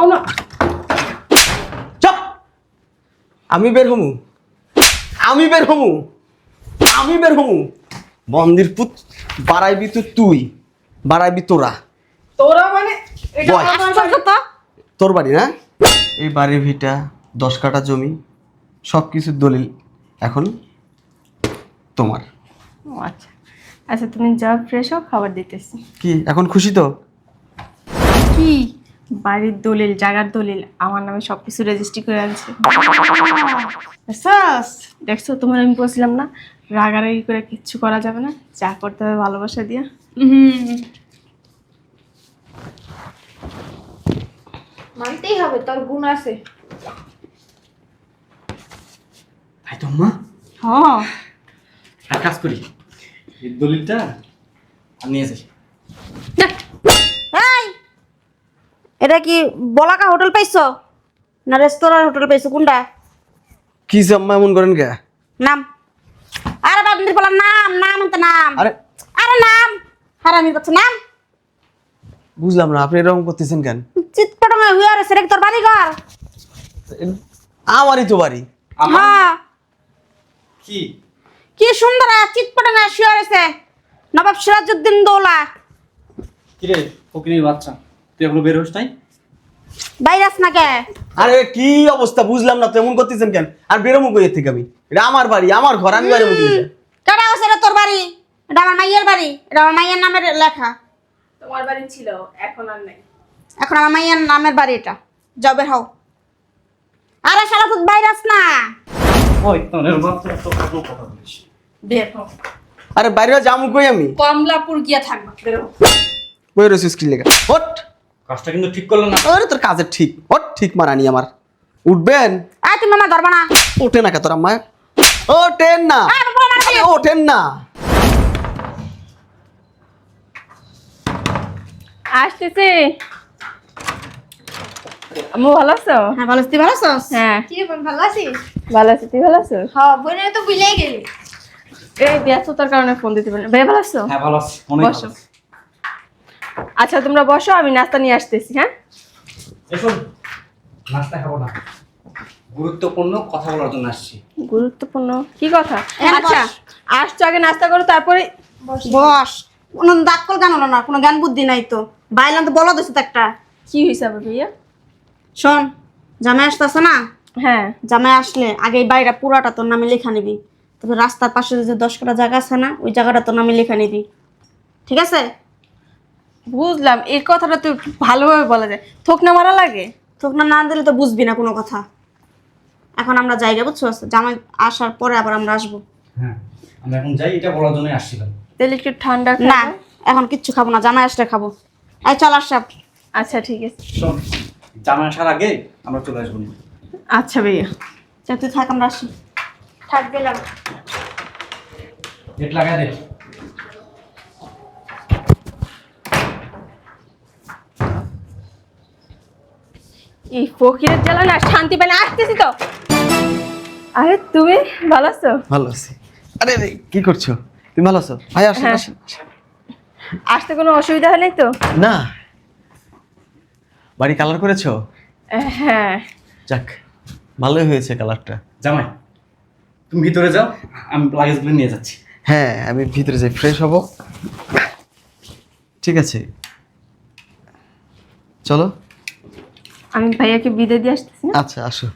দাও না। চপ আমি বের হমু। আমি বের হমু। আমি বের হমু। মন্দির পুত বাড়াইবি তো তুই। বাড়াইবি তোরা। তোরা মানে বাড়ি। তো তোর বাড়ি না? এই বাড়ির ভিটা দশ কাঠা জমি সব কিছুর দলিল এখন তোমার। ও আচ্ছা। আচ্ছা তুমি যাও ফ্রেশ হও খাবার দিতেছি। কি এখন খুশি তো? কি? বাড়ির দলিল জায়গার দলিল আমার নামে সব কিছু রেজিস্ট্রি করে আনছে। দেখছ তোমার আমি বলছিলাম না রাগারাগি করে কিচ্ছু করা যাবে না যা করতে হবে ভালোবাসা দিয়া। মানতেই হবে তোর গুণ আছে। ভাই তো মা। হ্যাঁ। এক কাজ করি দলিলটা আমি নিয়ে যাই এই এটা কি বলাকা হোটেল পাইছো? না রেস্তোরাঁ হোটেল পাইছো? কোনটা? কি আম্মা এমন করেন কে? নাম। আরে বাবন্দির বলার নাম নাম তো নাম। আরে। আরে নাম। হারামি করছে নাম। বুঝলাম না আপনি এরকম করতেছেন কেন? চিৎপটঙ্গে হুইয়া রে সেটা কি তোর বাড়ি ঘর আমারই তো বাড়ি। হ্যাঁ। কি? কি সুন্দর চিৎপটঙ্গে শুয়ে রয়েছে। নবাব সিরাজউদ্দিন দৌলা। কিরে ফকিরের বাচ্চা? তুই এখনও বের হোস নাই? বাইরাস না কে? আরে কি অবস্থা? বুঝলাম না তো এমন করতেছেন কেন? আর বেরোমু কই এর থেকে আমি? এটা আমার বাড়ি আমার ঘর আমি মুখে কেডা আছে এটা তোর বাড়ি এটা আমার মাইয়ের বাড়ি এটা আমার মাইয়ের নামের লেখা। তোমার বাড়ি ছিল এখন আর নেই। এখন আমার মাইয়ের নামের বাড়ি এটা জবের হও। আরে শালা তুই বাইরাস না। ওই তোর বাচ্চা তো কথা বলিস। বের হও। আরে বাইরে যামু কই আমি? কমলাপুর গিয়া থাকবা বের কই কি লেখা? ওট কাজটা কিন্তু ঠিক করল না। ওরে তোর কাজের ঠিক। ওট ঠিক মারানি আমার। উঠবেন? আয় তুমি মামা ধরবা না। ওঠে না কে তোর আম্মা? ওঠেন না। আরে ওঠেন না। আসতেছি। আম্মু ভালো আছো? হ্যাঁ ভালো আছি, ভালো আছিস? হ্যাঁ। কি বোন ভালো আছিস? ভালো আছি। তুই ভালো আছো হ্যাঁ বোনের তো ভুলেই গেলি। এই ব্যস্ততার কারণে ফোন দিতে পারি ভাই ভালো আছো? হ্যাঁ ভালো আছি। অনেক বসো। ভালো আছি। আচ্ছা তোমরা বসো আমি নাস্তা নিয়ে আসতেছি হ্যাঁ? নাস্তা খাব না। গুরুত্বপূর্ণ কথা বলার জন্য আসছি। গুরুত্বপূর্ণ? কি কথা? আচ্ছা আসছো আগে নাস্তা করো তারপরে বস। কোনো হলো না? কোনো জ্ঞান বুদ্ধি নাই তো। বাইলাম তো বলো একটা। কি হিসাবে ভাইয়া? শোন জামাই আসতেছে না? হ্যাঁ। জামাই আসলে আগে এই বাড়িটা পুরাটা তোর নামে লেখা নিবি। তবে রাস্তার পাশে যে দশ কটা জায়গা আছে না ওই জায়গাটা তোর নামে লেখা নিবি। ঠিক আছে? বুঝলাম এই কথাটা তো একটু ভালোভাবে বলা যায়। থোক না মারা লাগে? তোকে না না দিলে তো বুঝবি না কোনো কথা। এখন আমরা জায়গা বুঝছ? জামাই আসার পরে আবার আমরা আসব। হ্যাঁ আমরা এখন যাই এটা বলার জন্যই আসছিলাম। তাহলে একটু ঠান্ডা না এখন কিচ্ছু খাব না জামাই আসলে খাব। এই চল আসাব আচ্ছা ঠিক আছে। শোন জামা আসার আগে আমরা চলে আসব। আচ্ছা ভাইয়া। চল তুই থাক আমরা আসি। থাক গেলাম। গেট লাগাই দে। এই ফকিরের জ্বালা না শান্তি পেলে আসতেছি তো। আরে তুমি ভালো আছো? ভালো আছি। আরে কি করছ? তুমি ভালো আছো? ভাই আসেন হ্যাঁ। আসেন। আসতে কোনো অসুবিধা হয় নাই তো? না। বাড়ি কালার করেছ? হ্যাঁ। যাক ভালোই হয়েছে কালারটা জামাই তুমি ভিতরে যাও আমি লাগেজগুলো নিয়ে যাচ্ছি। হ্যাঁ আমি ভিতরে যাই ফ্রেশ হব। ঠিক আছে। চলো। আমি ভাইয়াকে বিদায় দিয়ে আসতেছি না আচ্ছা আসো।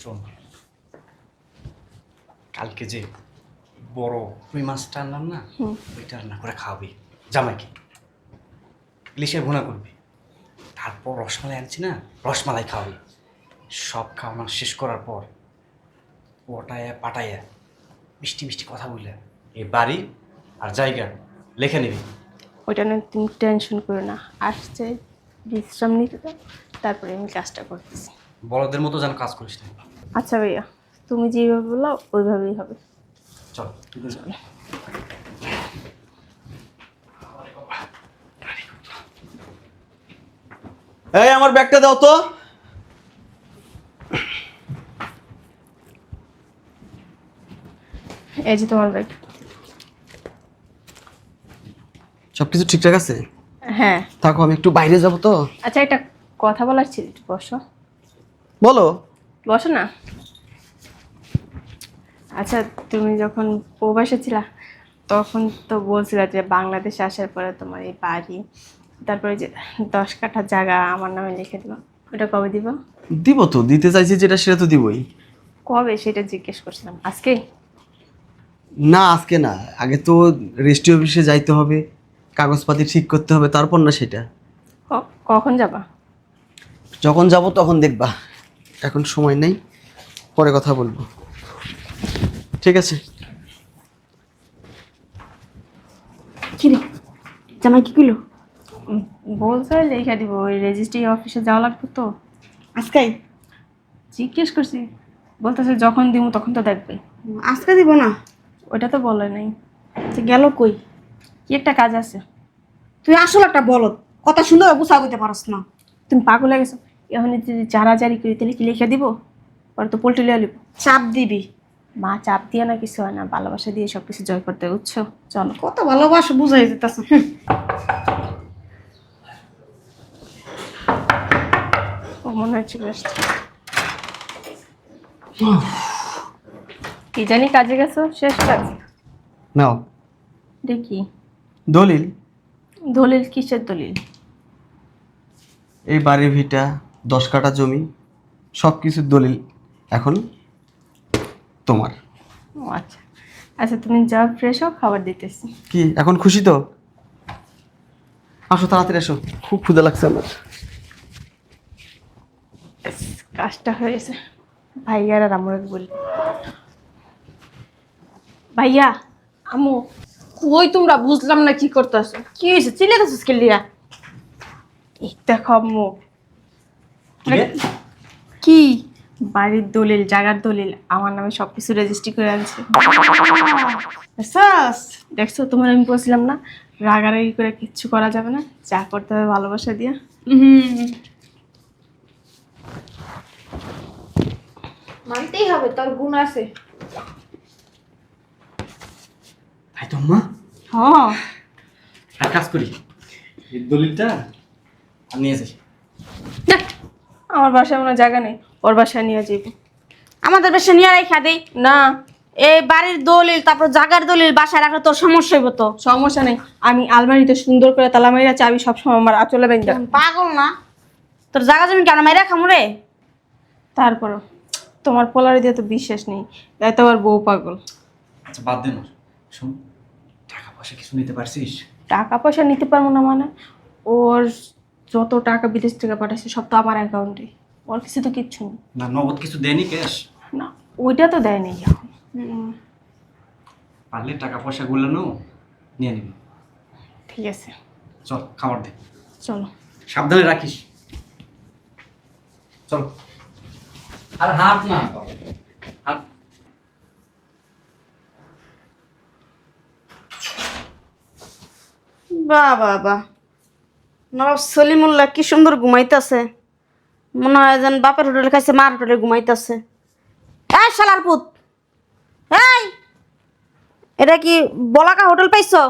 শোন কালকে যে বড় রুই মাছটা আনলাম না ওইটা রান্না করে খাওয়াবি। জামাইকে। ইলিশের ভুনা করবি। তারপর রসমালাই আনছি না রসমালাই খাওয়াবি। সব খাওয়ানো শেষ করার পর পটায়া পাটায়া মিষ্টি মিষ্টি কথা বললে এ বাড়ি আর জায়গা লেখে নিবি। ওইটা নিয়ে তুমি টেনশন করো না। আসছে বিশ্রাম নিতে দাও তারপরে আমি কাজটা করতেছি। বড়দের মতো যেন কাজ করিস না। আচ্ছা ভাইয়া তুমি যেভাবে বলো ওইভাবেই হবে। চল। এই আমার ব্যাগটা দাও তো। এই যে তোমার ব্যাগ। সব কিছু ঠিকঠাক আছে? হ্যাঁ। থাকো আমি একটু বাইরে যাব তো। আচ্ছা একটা কথা বলার ছিল একটু বসো। বলো। বসো না। আচ্ছা তুমি যখন প্রবাসে ছিলা তখন তো বলছিলা যে বাংলাদেশে আসার পরে তোমার এই বাড়ি তারপরে যে দশ কাঠা জায়গা আমার নামে লিখে দিবা ওটা কবে দিব? দিব তো দিতে চাইছি যেটা সেটা তো দিবই। কবে? সেটা জিজ্ঞেস করছিলাম। আজকে? না আজকে না। আগে তো রেজিস্ট্রি অফিসে যাইতে হবে। কাগজপাতি ঠিক করতে হবে তারপর না সেটা। ক- কখন যাবা? যখন যাব তখন দেখবা। এখন সময় নেই পরে কথা বলব। ঠিক আছে? কি রে জামাই কি কইলো? বলছে লিখে দিব ওই রেজিস্ট্রি অফিসে যাওয়া লাগবে তো। আজকাই? জিজ্ঞেস করছি বলতেছে যখন দিব তখন তো দেখবে। আজকে দিব না? ওটা তো বলে নাই। তো গেল কই? কি একটা কাজ আছে? তুই আসলে একটা বলত কথা সুন্দর বুঝা করতে পারস না। তুমি পাগল হয়ে গেছো। এখন যদি চারাচারি করি তাহলে কি লিখে দিব? পরে তো পোল্ট্রি লিয়ে লিব। চাপ দিবি। মা চাপ দিয়ে না কিছু হয় না। ভালোবাসা দিয়ে সব কিছু জয় করতে বুঝছ? চলো। কত ভালোবাসা বুঝাই যেতেছে ও মনে হচ্ছে বেশ কি জানি কাজে গেছো? শেষ কাজ? নাও। দেখি। দলিল? দলিল কিসের দলিল? এই বাড়ির ভিটা দশ কাঠা জমি সব কিছুর দলিল এখন তোমার। ও আচ্ছা। আচ্ছা তুমি যা ফ্রেশ হও খাবার দিতেছি। কি এখন খুশি তো? আসো তাড়াতাড়ি আসো। খুব ক্ষুদা লাগছে আমার। কাজটা হয়ে গেছে। ভাইয়ার আর আমার বলি। ভাইয়া আমু। কই তোমরা বুঝলাম না কি করতেছো। কি হয়েছে? চিলে তো সুস্কিল দিয়া? দেখো আম্মু। কি বাড়ির দলিল জায়গার দলিল আমার নামে সব কিছু রেজিস্ট্রি করে আনছে। দেখছ? তোমার আমি বলছিলাম না রাগারাগি করে কিচ্ছু করা যাবে না। যা করতে হবে ভালোবাসা দিয়ে। হুম। মানতেই হবে তোর গুণ আছে। তাই তো মা? হ্যাঁ। এক কাজ করি। এই দলিলটা আমি নিয়ে যাই। দেখ, আমার বাসায় কোনো জায়গা নেই। ওর বাসায় নিয়ে যাইব। আমাদের বেশি নিয়ে রাখা দেই। না। এই বাড়ির দলিল তারপর জাগার দলিল বাসায় রাখলে তোর সমস্যা হইব তো? সমস্যা নেই। আমি আলমারিতে সুন্দর করে তালা মাইরা চাবি সবসময় আমার আচলে বেঁধে পাগল না? তোর জায়গা জমি কেন মাইরা খামুরে তারপরও তোমার পোলারে দিয়ে তো বিশ্বাস নেই। তাই তো আবার বউ পাগল। আচ্ছা বাদ দে না। শোন। টাকা পয়সা কিছু নিতে পারছিস? টাকা পয়সা নিতে পারব না মানে? ওর যত টাকা বিদেশ থেকে পাঠাচ্ছে সব তো আমার অ্যাকাউন্টে ওর কিছু তো কিচ্ছু নেই। না নগদ কিছু দেয়নি ক্যাশ না ওইটা তো দেয়নি এখন। পারলে টাকা পয়সা গুলো নিয়ে নিবি। ঠিক আছে। চল খাবার দে। চলো। সাবধানে রাখিস। চল। আর হাত না। বাহ বাহ নবাব সলিমুল্লাহ কি সুন্দর ঘুমাইতেছে। মনে হয় যেন বাপের হোটেলে খাইছে মার হোটেলে ঘুমাইতেছে। এই শালার পুত! এই! এটা কি বলাকা হোটেল পাইছো?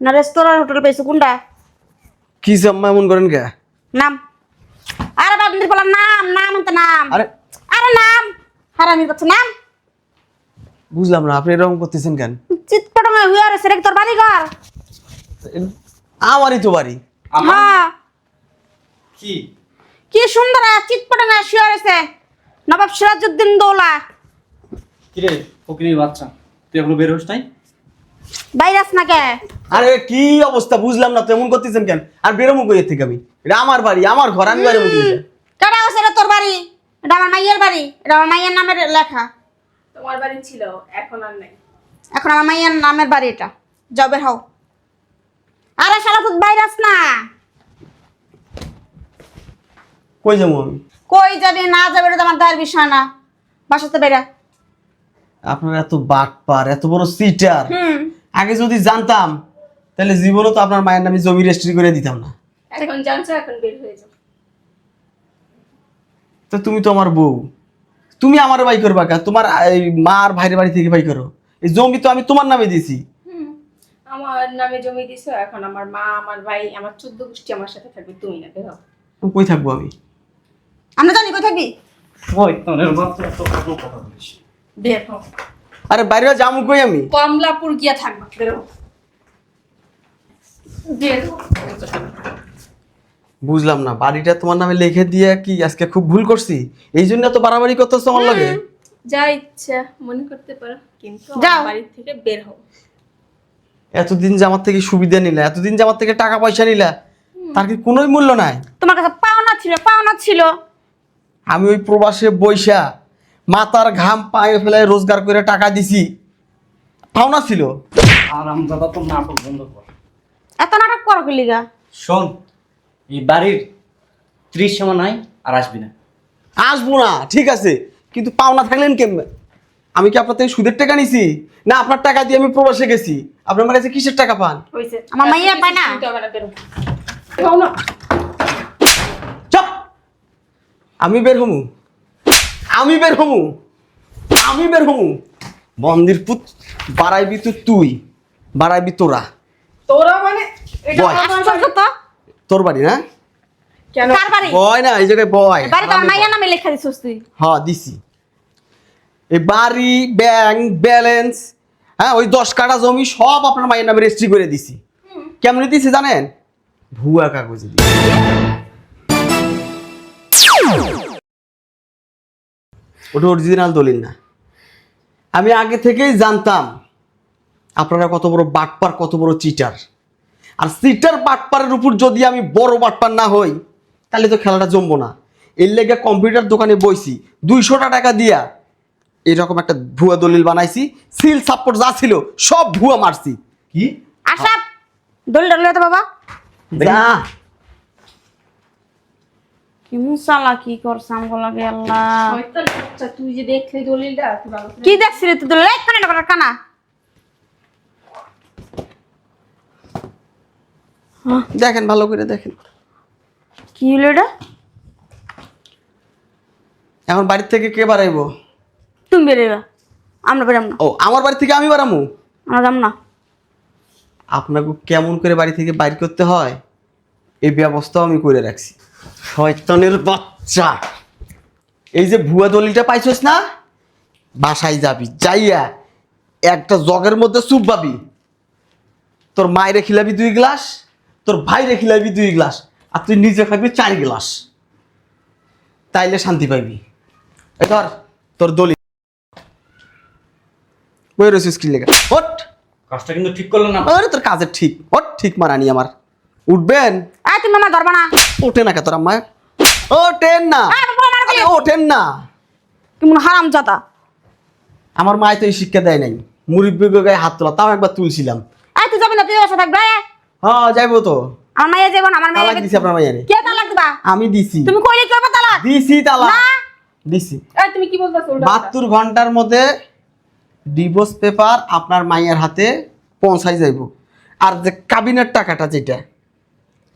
না রেস্তোরাঁ হোটেল পাইছো? কোনটা? কি জাম্মা এমন করেন কে নাম। আরে বাবন্দির বলার নাম নাম তো নাম। আরে আরে নাম! হারামির বাচ্চা নাম। বুঝলাম না আপনি এরকম করতেছেন কেন? চিৎপটঙ্গে হুয়ে রে সেটা তোর বাড়ি ঘর আমারই তো বাড়ি। হ্যাঁ কি? কি সুন্দর চিৎপটঙ্গে শুয়ে রয়েছে। নবাব সিরাজউদ্দিন দৌলা। কিরে ফকিরের বাচ্চা তুই এখনও বের হোস নাই? ভাইরাস না কে? আরে কি অবস্থা বুঝলাম না তো এমন করতেছেন কেন? আর বেরোমো কই থেকে আমি? এটা আমার বাড়ি আমার ঘর আমি বাইরে মুখে কেডা আছে এটা তোর বাড়ি? এটা আমার মাইয়ের বাড়ি এটা আমার মাইয়ের নামের লেখা। তোমার বাড়ি ছিল এখন আর নেই। এখন আমার মাইয়ের নামের বাড়ি এটা। যাও বের হও। আরে শালা তুই ভাইরাস না। কই যাব আমি? কই যাবি? না যাবে এটা তো আমার দায়ের বিষয় না। বাসাতে বেরা আপনার এত বাটপার এত বড় সিটার আগে যদি জানতাম তাহলে জীবনও তো আপনার মায়ের নামে জমি রেজিস্ট্রি করে দিতাম না। এখন জানছো এখন বের হয়ে যাও। তো তুমি তো আমার বউ। তুমি আমার বাই করবা কা? তোমার এই মা আর ভাইয়ের বাড়ি থেকে বাই করো। এই জমি তো আমি তোমার নামে দিয়েছি। আমার নামে জমি দিছো এখন আমার মা আমার ভাই আমার চোদ্দ গোষ্ঠী আমার সাথে থাকবে তুমি না দেখো কই থাকব আমি? আমরা জানি কোথায় থাকবি? শয়তানের বাচ্চা তো কত কথা বলিস বের হও। আরে বাইরে যাব কই আমি? কমলাপুর গিয়া থাকবা বের হও। বের বুঝলাম না বাড়িটা তোমার নামে লিখে দিয়ে কি আজকে খুব ভুল করছি? এই জন্য তো বাড়াবাড়ি করতেছো আমার লাগে? যা ইচ্ছা মনে করতে পারো। কিন্তু বাড়ি থেকে বের হও। এতদিন যে আমার থেকে সুবিধা নিলা এতদিন যে আমার থেকে টাকা পয়সা নিলা তার কি কোনোই মূল্য নাই? তোমার কাছে পাওনা ছিল পাওনা ছিল। আমি ওই প্রবাসে বৈশা মাথার ঘাম পায়ে ফেলে রোজগার করে টাকা দিছি। পাওনা ছিল। আর আমদাদা তো নাটক বন্ধ কর। এত নাটক করো কি লিগা? শোন এই বাড়ির ত্রিশ সময় নাই আর আসবি না। আসব না ঠিক আছে। কিন্তু পাওনা থাকলেন কেমনে? আমি কি আপনার থেকে সুদের টাকা নিছি? না আপনার টাকা দিয়ে আমি প্রবাসে গেছি। আপনার আমার কাছে কিসের টাকা পান? হইছে। আমার মাইয়া পায় না। চপ! আমি বের হমু। আমি বের হমু। আমি বের হমু। মন্দির পুত বাড়াইবি তো তুই। বাড়াইবি তোরা। তোরা মানে তো। তোর বাড়ি না? কেন? বয় না এই জায়গায় বয়। বাড়ি তোমার মাইয়া নামে লেখা দিছিস তুই। হ্যাঁ দিছি। এই বাড়ি ব্যাংক ব্যালেন্স হ্যাঁ ওই দশ কাটা জমি সব আপনার মায়ের নামে রেজিস্ট্রি করে দিছি। কেমন দিছি জানেন? ভুয়া কাগজে দিছি। ওটা অরিজিনাল দলিল না। আমি আগে থেকেই জানতাম আপনারা কত বড় বাটপার কত বড় চিটার আর সিটার বাটপারের উপর যদি আমি বড় বাটপার না হই তাহলে তো খেলাটা জমবো না। এর লেগে কম্পিউটার দোকানে বইছি দুইশোটা টাকা দিয়া। এরকম একটা ভুয়া দলিল বানাইছি সিল সাপোর্ট যা ছিল সব ভুয়া মারছি। কি? আশা দল ডল তো বাবা। যা। কি মুসালা কি করছাম গো আল্লাহ। তুই যে দেখলি দলিলটা তুই ভালো করে কি দেখছিলি তুই দল এক কানে করার কানা। দেখেন ভালো করে দেখেন। কি হলো এটা? এখন বাড়ির থেকে কে বাড়াইবো? তুমি বেরোবা আমরা বেরাম না। ও আমার বাড়ি থেকে আমি বাড়ামু আমরা যাম না। আপনাকে কেমন করে বাড়ি থেকে বাইর করতে হয়? এই ব্যবস্থাও আমি করে রাখছি। শয়তানের বাচ্চা। এই যে ভুয়া দলিলটা পাইছস না? বাসায় যাবি যাইয়া একটা জগের মধ্যে সুপ পাবি তোর মায়েরে খিলাবি দুই গ্লাস তোর ভাইরে খিলাবি দুই গ্লাস আর তুই নিজে খাবি চার গ্লাস। তাইলে শান্তি পাইবি। ধর তোর দলিল। বই রয়েছিস কি লেখা ওট কাজটা কিন্তু ঠিক করল না। আরে তোর কাজের ঠিক। ওর ঠিক মারানি আমার। উঠবেন? এই তুমি আমার ধরবা না। ওঠে না কে তোর আম্মা? ওঠেন না। আরে ওঠেন না। কেমন হারাম জাতা। আমার মায় তো এই শিক্ষা দেয় নাই। মুরব্বী গায়ে হাত তোলা তাও একবার তুলছিলাম। এই তুই যাবি না তুই বসে থাকবে হ্যাঁ যাইবো তো। আমার মাইয়া যাব না আমার তালাক মাইয়া দিছি আপনার মাইয়ারে। কে তালাক দিবা? আমি দিছি। তুমি কইলে করবে তালাক? দিছি তালাক। দিছি। এই, তুমি কি উল্টা বাহাত্তর ঘণ্টার মধ্যে ডিভোর্স পেপার আপনার মাইয়ের হাতে পৌঁছাই যাইব। আর যে কাবিনের টাকাটা যেটা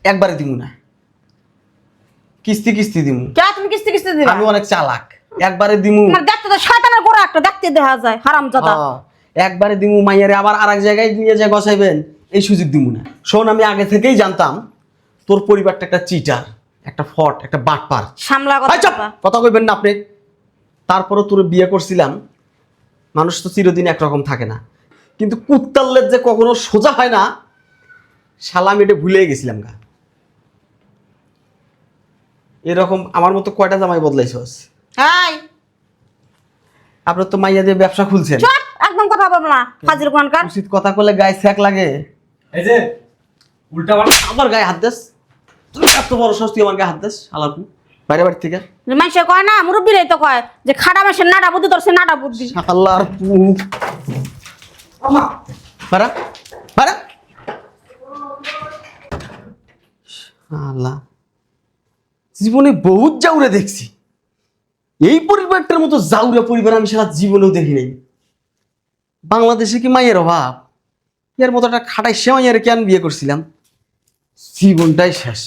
একবারে দিব না। কিস্তি কিস্তি দিমু। কে তুমি কিস্তি কিস্তি দিবা? আমি অনেক চালাক। একবারে দিমু। দেখতে তো শয়তানের গোড়া একটা দেখতে দেখা যায় হারাম জাতা হ্যাঁ, একবারে দিমু মাইয়ারে আবার আরেক জায়গায় নিয়ে যায় গসাইবেন এই সুযোগ দিমু না। শোন আমি আগে থেকেই জানতাম তোর পরিবারটা একটা চিটার একটা ফট একটা বাটপার। সামলা কথা কথা কইবেন না আপনি। তারপরও তোর বিয়ে করছিলাম। মানুষ তো চিরদিন একরকম থাকে না। কিন্তু কুত্তাল্লের যে কখনো সোজা হয় না শালা আমি এটা ভুলে গেছিলাম গা। এরকম আমার মতো কয়টা জামাই বদলাইছস হাই আপনার তো মাইয়া দিয়ে ব্যবসা খুলছেন। একদম কথা বলব না ফাজিল কোনকার। উচিত কথা করলে গায়ে স্যাক লাগে। এই যে উল্টা আমার গায়ে হাত দেস। তুই এত বড় সাহস তুই আমার গায়ে হাত দেস আলাপু। বাইরে বাড়ি থেকে? মানুষে কয় না মুরব্বীরাই তো কয় যে খাড়া মাসের নাটা বুদ্ধি তোর সে নাটা বুদ্ধি। আল্লাহর আল্লাহ জীবনে বহুত জাউরে দেখছি। এই পরিবারটার মতো জাউরে পরিবার আমি সারা জীবনেও দেখি নাই। বাংলাদেশে কি মায়ের অভাব? এর মতো একটা খাটাই সে মাইয়ারে কেন বিয়ে করছিলাম? জীবনটাই শেষ।